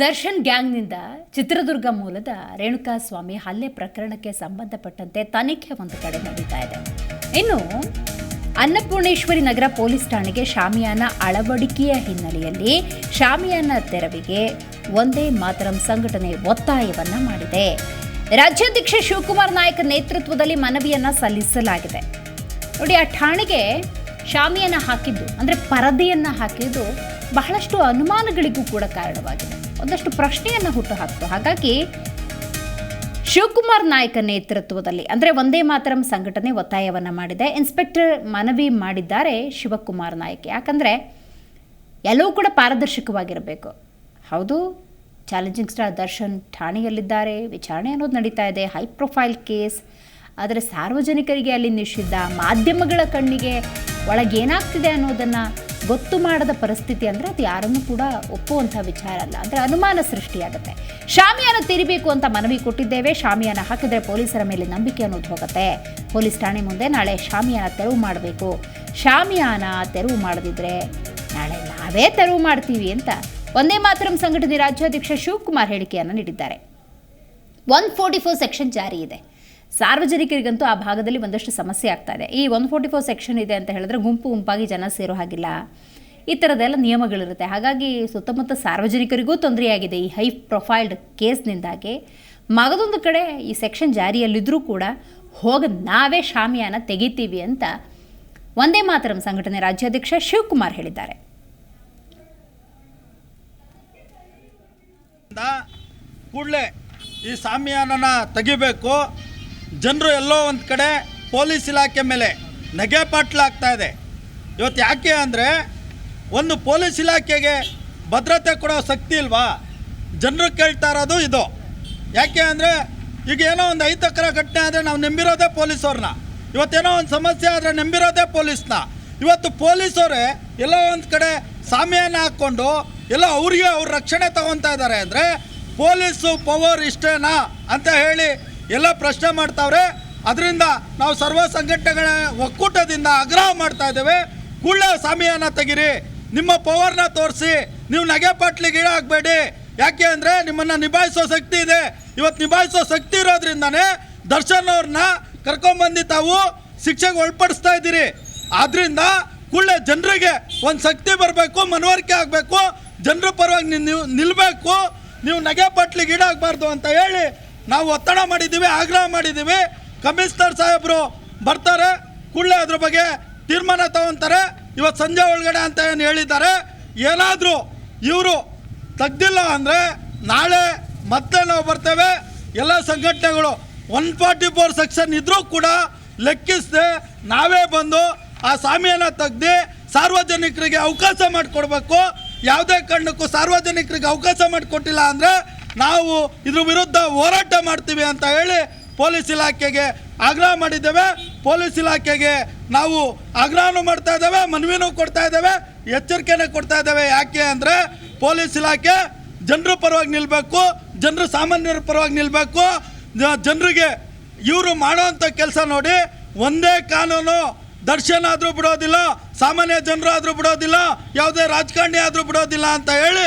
ದರ್ಶನ್ ಗ್ಯಾಂಗ್ನಿಂದ ಚಿತ್ರದುರ್ಗ ಮೂಲದ ರೇಣುಕಾ ಸ್ವಾಮಿ ಹಲ್ಲೆ ಪ್ರಕರಣಕ್ಕೆ ಸಂಬಂಧಪಟ್ಟಂತೆ ತನಿಖೆ ಒಂದು ಕಡೆ ನಡೀತಾ ಇದೆ. ಇನ್ನು ಅನ್ನಪೂರ್ಣೇಶ್ವರಿ ನಗರ ಪೊಲೀಸ್ ಠಾಣೆಗೆ ಶಾಮಿಯಾನ ಅಳವಡಿಕೆಯ ಹಿನ್ನೆಲೆಯಲ್ಲಿ ಶಾಮಿಯಾನ ತೆರವಿಗೆ ಒಂದೇ ಮಾತರಂ ಸಂಘಟನೆ ಒತ್ತಾಯವನ್ನ ಮಾಡಿದೆ. ರಾಜ್ಯಾಧ್ಯಕ್ಷ ಶಿವಕುಮಾರ್ ನಾಯಕ್ ನೇತೃತ್ವದಲ್ಲಿ ಮನವಿಯನ್ನ ಸಲ್ಲಿಸಲಾಗಿದೆ. ನೋಡಿ, ಆ ಠಾಣೆಗೆ ಶಾಮಿಯನ್ನ ಹಾಕಿದ್ದು, ಅಂದರೆ ಪರದೆಯನ್ನ ಹಾಕಿದ್ದು ಬಹಳಷ್ಟು ಅನುಮಾನಗಳಿಗೂ ಕೂಡ ಕಾರಣವಾಗಿದೆ. ಒಂದಷ್ಟು ಪ್ರಶ್ನೆಯನ್ನು ಹುಟ್ಟು ಹಾಕ್ತು ಹಾಗಾಗಿ ಶಿವಕುಮಾರ್ ನಾಯಕ ನೇತೃತ್ವದಲ್ಲಿ, ಅಂದರೆ ಒಂದೇ ಮಾತರಂ ಸಂಘಟನೆ ಒತ್ತಾಯವನ್ನು ಮಾಡಿದೆ. ಇನ್ಸ್ಪೆಕ್ಟರ್ ಮನವಿ ಮಾಡಿದ್ದಾರೆ ಶಿವಕುಮಾರ್ ನಾಯಕ್. ಯಾಕಂದರೆ ಎಲ್ಲವೂ ಕೂಡ ಪಾರದರ್ಶಕವಾಗಿರಬೇಕು. ಹೌದು, ಚಾಲೆಂಜಿಂಗ್ ಸ್ಟಾರ್ ದರ್ಶನ್ ಠಾಣೆಯಲ್ಲಿದ್ದಾರೆ, ವಿಚಾರಣೆ ಅನ್ನೋದು ನಡೀತಾ ಇದೆ, ಹೈ ಪ್ರೊಫೈಲ್ ಕೇಸ್. ಆದರೆ ಸಾರ್ವಜನಿಕರಿಗೆ ಅಲ್ಲಿ ನಿಷಿದ್ಧ, ಮಾಧ್ಯಮಗಳ ಕಣ್ಣಿಗೆ ಒಳಗೇನಾಗ್ತಿದೆ ಅನ್ನೋದನ್ನು ಗೊತ್ತು ಮಾಡದ ಪರಿಸ್ಥಿತಿ ಅಂದರೆ ಅದು ಯಾರನ್ನು ಕೂಡ ಒಪ್ಪುವಂಥ ವಿಚಾರ ಅಲ್ಲ. ಅಂದರೆ ಅನುಮಾನ ಸೃಷ್ಟಿಯಾಗುತ್ತೆ. ಶಾಮಿಯಾನ ತಿರಿಬೇಕು ಅಂತ ಮನವಿ ಕೊಟ್ಟಿದ್ದೇವೆ. ಶಾಮಿಯಾನ ಹಾಕಿದರೆ ಪೊಲೀಸರ ಮೇಲೆ ನಂಬಿಕೆ ಅನ್ನೋದು ಹೋಗುತ್ತೆ. ಪೊಲೀಸ್ ಠಾಣೆ ಮುಂದೆ ನಾಳೆ ಶಾಮಿಯಾನ ತೆರವು ಮಾಡಬೇಕು. ಶಾಮಿಯಾನ ತೆರವು ಮಾಡದಿದ್ರೆ ನಾಳೆ ನಾವೇ ತೆರವು ಮಾಡ್ತೀವಿ ಅಂತ ಒಂದೇ ಮಾತರಂ ಸಂಘಟನೆ ರಾಜ್ಯಾಧ್ಯಕ್ಷ ಶಿವಕುಮಾರ್ ಹೇಳಿಕೆಯನ್ನು ನೀಡಿದ್ದಾರೆ. ಒನ್ ಫೋರ್ಟಿ ಫೋರ್ ಸೆಕ್ಷನ್ ಜಾರಿ ಇದೆ. ಸಾರ್ವಜನಿಕರಿಗಂತೂ ಆ ಭಾಗದಲ್ಲಿ ಒಂದಷ್ಟು ಸಮಸ್ಯೆ ಆಗ್ತಾ ಇದೆ. ಈ ಒನ್ ಫೋರ್ಟಿ ಫೋರ್ ಸೆಕ್ಷನ್ ಇದೆ ಅಂತ ಹೇಳಿದ್ರೆ ಗುಂಪು ಗುಂಪಾಗಿ ಜನ ಸೇರೋ ಹಾಗಿಲ್ಲ. ಈ ಥರದ್ದೆಲ್ಲ ನಿಯಮಗಳಿರುತ್ತೆ. ಹಾಗಾಗಿ ಸುತ್ತಮುತ್ತ ಸಾರ್ವಜನಿಕರಿಗೂ ತೊಂದರೆಯಾಗಿದೆ ಈ ಹೈ ಪ್ರೊಫೈಲ್ಡ್ ಕೇಸ್ನಿಂದಾಗಿ. ಮಗದೊಂದು ಕಡೆ ಈ ಸೆಕ್ಷನ್ ಜಾರಿಯಲ್ಲಿದ್ದರೂ ಕೂಡ ಹೋಗ ನಾವೇ ಶಾಮಿಯಾನ ತೆಗಿತೀವಿ ಅಂತ ಒಂದೇ ಮಾತರಂ ಸಂಘಟನೆ ರಾಜ್ಯಾಧ್ಯಕ್ಷ ಶಿವಕುಮಾರ್ ಹೇಳಿದ್ದಾರೆ. ಕೂಡಲೇ ಈ ಸಾಮ್ಯಾನನ ತೆಗಿಬೇಕು. ಜನರು ಎಲ್ಲೋ ಒಂದು ಕಡೆ ಪೊಲೀಸ್ ಇಲಾಖೆ ಮೇಲೆ ನಗೆ ಪಾಟ್ಲಾಗ್ತಾ ಇದೆ. ಇವತ್ತು ಯಾಕೆ ಅಂದರೆ ಒಂದು ಪೊಲೀಸ್ ಇಲಾಖೆಗೆ ಭದ್ರತೆ ಕೊಡೋ ಶಕ್ತಿ ಇಲ್ವಾ? ಜನರು ಕೇಳ್ತಾ ಇರೋದು ಇದು. ಯಾಕೆ ಅಂದರೆ ಈಗ ಏನೋ ಒಂದು ಐತಕರ ಘಟನೆ ಆದರೆ ನಾವು ನಂಬಿರೋದೇ ಪೊಲೀಸವ್ರನ್ನ. ಇವತ್ತೇನೋ ಒಂದು ಸಮಸ್ಯೆ ಆದರೆ ನಂಬಿರೋದೇ ಪೊಲೀಸ್ನ. ಇವತ್ತು ಪೊಲೀಸವರೇ ಎಲ್ಲೋ ಒಂದು ಕಡೆ ಸಾಮ್ಯಾನ ಹಾಕ್ಕೊಂಡು ಎಲ್ಲ ಅವ್ರಿಗೆ ಅವ್ರ ರಕ್ಷಣೆ ತಗೊತಾ ಇದ್ದಾರೆ ಅಂದರೆ ಪೊಲೀಸು ಪವರ್ ಇಷ್ಟೇನಾ ಅಂತ ಹೇಳಿ ಎಲ್ಲ ಪ್ರಶ್ನೆ ಮಾಡ್ತಾವ್ರೆ. ಅದರಿಂದ ನಾವು ಸರ್ವ ಸಂಘಟನೆಗಳ ಒಕ್ಕೂಟದಿಂದ ಆಗ್ರಹ ಮಾಡ್ತಾ ಇದ್ದೇವೆ. ಕೂಡಲೇ ಸಾಮಿಯಾನ ತೆಗಿರಿ. ನಿಮ್ಮ ಪವರ್ನ ತೋರಿಸಿ. ನೀವು ನಗೆ ಪಾಟ್ಲಿಗೆ ಆಗಬೇಡಿ ಯಾಕೆ ಅಂದರೆ ನಿಮ್ಮನ್ನು ನಿಭಾಯಿಸೋ ಶಕ್ತಿ ಇದೆ. ಇವತ್ತು ನಿಭಾಯಿಸೋ ಶಕ್ತಿ ಇರೋದ್ರಿಂದನೇ ದರ್ಶನ್ ಅವ್ರನ್ನ ಕರ್ಕೊಂಬಂದು ತಾವು ಶಿಕ್ಷೆಗೆ ಒಳಪಡಿಸ್ತಾ ಇದ್ದೀರಿ. ಆದ್ದರಿಂದ ಕೂಡಲೇ ಜನರಿಗೆ ಒಂದು ಶಕ್ತಿ ಬರಬೇಕು, ಮನವರಿಕೆ ಆಗಬೇಕು. ಜನರ ಪರವಾಗಿ ನೀವು ನಿಲ್ಲಬೇಕು ನೀವು ನಗೆ ಪಟ್ಲಿಗೆ ಈಡಾಗಬಾರ್ದು ಅಂತ ಹೇಳಿ ನಾವು ಒತ್ತಡ ಮಾಡಿದ್ದೀವಿ, ಆಗ್ರಹ ಮಾಡಿದ್ದೀವಿ. ಕಮಿಷನರ್ ಸಾಹೇಬರು ಬರ್ತಾರೆ, ಕೂಡಲೇ ಅದ್ರ ಬಗ್ಗೆ ತೀರ್ಮಾನ ತಗೊಂತಾರೆ. ಇವತ್ತು ಸಂಜೆ ಒಳಗಡೆ ಅಂತ ಏನು ಹೇಳಿದ್ದಾರೆ. ಏನಾದರೂ ಇವರು ತೆಗ್ದಿಲ್ಲ ಅಂದರೆ ನಾಳೆ ಮತ್ತೆ ನಾವು ಬರ್ತೇವೆ. ಎಲ್ಲ ಸಂಘಟನೆಗಳು ಒನ್ ಫಾರ್ಟಿ ಫೋರ್ ಸೆಕ್ಷನ್ ಇದ್ರೂ ಕೂಡ ಲೆಕ್ಕಿಸದೆ ನಾವೇ ಬಂದು ಆ ಸ್ವಾಮಿಯನ್ನು ತೆಗ್ದು ಸಾರ್ವಜನಿಕರಿಗೆ ಅವಕಾಶ ಮಾಡಿಕೊಡ್ಬೇಕು. ಯಾವುದೇ ಕಾರಣಕ್ಕೂ ಸಾರ್ವಜನಿಕರಿಗೆ ಅವಕಾಶ ಮಾಡಿಕೊಟ್ಟಿಲ್ಲ ಅಂದರೆ ನಾವು ಇದ್ರ ವಿರುದ್ಧ ಹೋರಾಟ ಮಾಡ್ತೀವಿ ಅಂತ ಹೇಳಿ ಪೊಲೀಸ್ ಇಲಾಖೆಗೆ ಆಗ್ರಹ ಮಾಡಿದ್ದೇವೆ. ಪೊಲೀಸ್ ಇಲಾಖೆಗೆ ನಾವು ಆಗ್ರಹನೂ ಮಾಡ್ತಾ ಇದ್ದೇವೆ, ಮನವಿನೂ ಕೊಡ್ತಾ ಇದ್ದೇವೆ, ಎಚ್ಚರಿಕೆನೇ ಕೊಡ್ತಾ ಇದ್ದೇವೆ. ಯಾಕೆ ಅಂದರೆ ಪೊಲೀಸ್ ಇಲಾಖೆ ಜನರ ಪರವಾಗಿ ನಿಲ್ಲಬೇಕು ಜನರು ಸಾಮಾನ್ಯರ ಪರವಾಗಿ ನಿಲ್ಲಬೇಕು ಜನರಿಗೆ ಇವರು ಮಾಡೋವಂಥ ಕೆಲಸ ನೋಡಿ, ಒಂದೇ ಕಾನೂನು ದರ್ಶನ ಆದರೂ ಬಿಡೋದಿಲ್ಲ, ಸಾಮಾನ್ಯ ಜನರು ಆದರೂ ಬಿಡೋದಿಲ್ಲ, ಯಾವುದೇ ರಾಜಕಾರಣಿ ಆದರೂ ಬಿಡೋದಿಲ್ಲ ಅಂತ ಹೇಳಿ